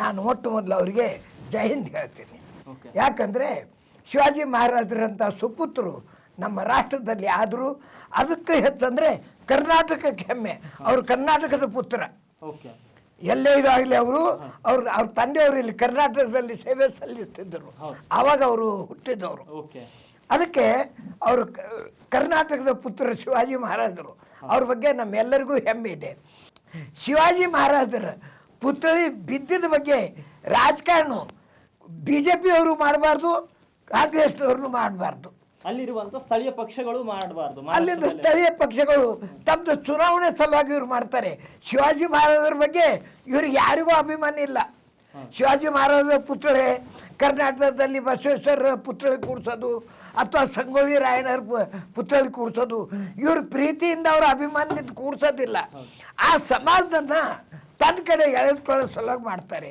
ನಾನು ಮೊಟ್ಟ ಮೊದಲು ಅವರಿಗೆ ಜೈ ಹಿಂದ್ ಹೇಳ್ತೀನಿ. ಯಾಕಂದರೆ ಶಿವಾಜಿ ಮಹಾರಾಜರಂಥ ಸುಪುತ್ರರು ನಮ್ಮ ರಾಷ್ಟ್ರದಲ್ಲಿ ಆದರೂ ಅದಕ್ಕೆ ಹೆಚ್ಚಂದರೆ ಕರ್ನಾಟಕಕ್ಕೆ ಹೆಮ್ಮೆ. ಅವರು ಕರ್ನಾಟಕದ ಪುತ್ರ. ಎಲ್ಲೇ ಇದಾಗಲಿ ಅವರು ಅವ್ರ ಅವ್ರ ತಂದೆಯವರು ಇಲ್ಲಿ ಕರ್ನಾಟಕದಲ್ಲಿ ಸೇವೆ ಸಲ್ಲಿಸ್ತಿದ್ದರು. ಆವಾಗ ಅವರು ಹುಟ್ಟಿದವರು. ಅದಕ್ಕೆ ಅವರು ಕರ್ನಾಟಕದ ಪುತ್ರ ಶಿವಾಜಿ ಮಹಾರಾಜರು. ಅವ್ರ ಬಗ್ಗೆ ನಮ್ಮೆಲ್ಲರಿಗೂ ಹೆಮ್ಮೆ ಇದೆ. ಶಿವಾಜಿ ಮಹಾರಾಜರ ಪುತ್ರಿ ಬಿದ್ದಿದ್ದ ಬಗ್ಗೆ ರಾಜಕಾರಣ ಬಿ ಜೆ ಪಿಯವರು ಮಾಡಬಾರ್ದು ಕಾಂಗ್ರೆಸ್ನವ್ರನ್ನು ಮಾಡಬಾರ್ದು. ಅಲ್ಲಿರುವಂತ ಸ್ಥಳೀಯ ಪಕ್ಷಗಳು ಮಾಡಬಾರ್ದು. ಅಲ್ಲಿಂದ ಸ್ಥಳೀಯ ಪಕ್ಷಗಳು ತಮ್ಮದು ಚುನಾವಣೆ ಸಲುವಾಗಿ ಇವ್ರು ಮಾಡ್ತಾರೆ. ಶಿವಾಜಿ ಮಹಾರಾಜರ ಬಗ್ಗೆ ಇವ್ರಿಗೆ ಯಾರಿಗೂ ಅಭಿಮಾನ ಇಲ್ಲ. ಶಿವಾಜಿ ಮಹಾರಾಜರ ಪುತ್ಥಳಿ ಕರ್ನಾಟಕದಲ್ಲಿ ಬಸವೇಶ್ವರ ಪುತ್ಥಳಿ ಕೂಡಿಸೋದು ಅಥವಾ ಸಂಗೊಳ್ಳಿ ರಾಯಣ್ಣರ ಪುತ್ಥಳಿ ಕೂಡ್ಸೋದು ಇವ್ರ ಪ್ರೀತಿಯಿಂದ ಅವ್ರ ಅಭಿಮಾನದಿಂದ ಕೂಡಿಸೋದಿಲ್ಲ. ಆ ಸಮಾಜದನ್ನ ತನ್ನ ಕಡೆ ಎಳೆದುಕೊಳ್ಳೋ ಸಲುವಾಗಿ ಮಾಡ್ತಾರೆ.